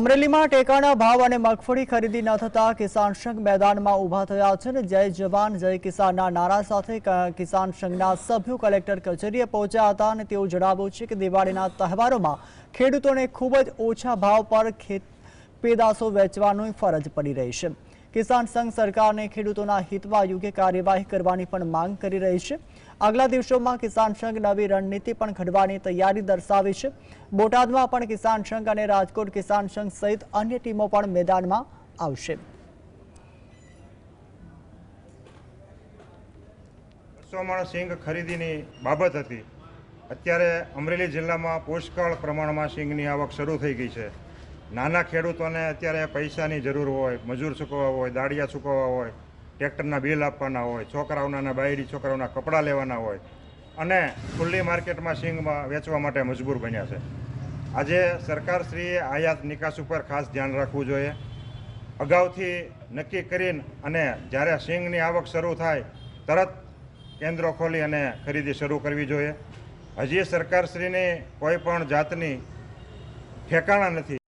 અમરેલીમાં ટેકાના ભાવ અને મગફળી ખરીદી ન થતા કિસાન સંઘ મેદાનમાં ઊભા થયા છે અને જય જવાન, જય કિસાનના નારા સાથે કિસાન સંઘના સભ્યો કલેક્ટર કચેરીએ પહોંચ્યા હતા અને તેઓ જણાવ્યું છે કે દિવાળીના તહેવારોમાં ખેડૂતોને ખૂબ જ ઓછા ભાવ પર ખેત, પેદાશો વેચવાની ફરજ પડી રહી છે. કિસાન સંઘ સરકારને ખેડૂતોના હિતમાં યોગ્ય કાર્યવાહી કરવાની પણ માંગ કરી રહી છે. આગલા દિવસોમાં કિસાન સંઘ નવી રણનીતિ પણ ઘડવાની તૈયારી દર્શાવી છે. બોટાદમાં પણ કિસાન સંઘ અને રાજકોટ કિસાન સંઘ સહિત અન્ય ટીમો પણ મેદાનમાં આવશે. સોમણ સિંગ ખરીદીની બાબત હતી. અત્યારે અમરેલી જિલ્લામાં પુષ્કળ પ્રમાણમાં સિંગની આવક શરૂ થઈ ગઈ છે. નાના ખેડૂતોને અત્યારે પૈસાની જરૂર હોય, મજૂર ચૂકવવા હોય દાળિયા ચૂકવવા હોય ટ્રેક્ટરના બિલ આપવાના હોય, છોકરાઓના બાયડી છોકરાઓના કપડાં લેવાના હોય અને ખુલ્લી માર્કેટમાં સિંગમાં વેચવા માટે મજબૂર બન્યા છે. આજે સરકારશ્રીએ આયાત નિકાસ ઉપર ખાસ ધ્યાન રાખવું જોઈએ. અગાઉથી નક્કી કરીને અને જ્યારે સિંગની આવક શરૂ થાય, તરત કેન્દ્રો ખોલી અને ખરીદી શરૂ કરવી જોઈએ. હજી સરકારશ્રીની કોઈ પણ જાતની ઠેકાણા નથી.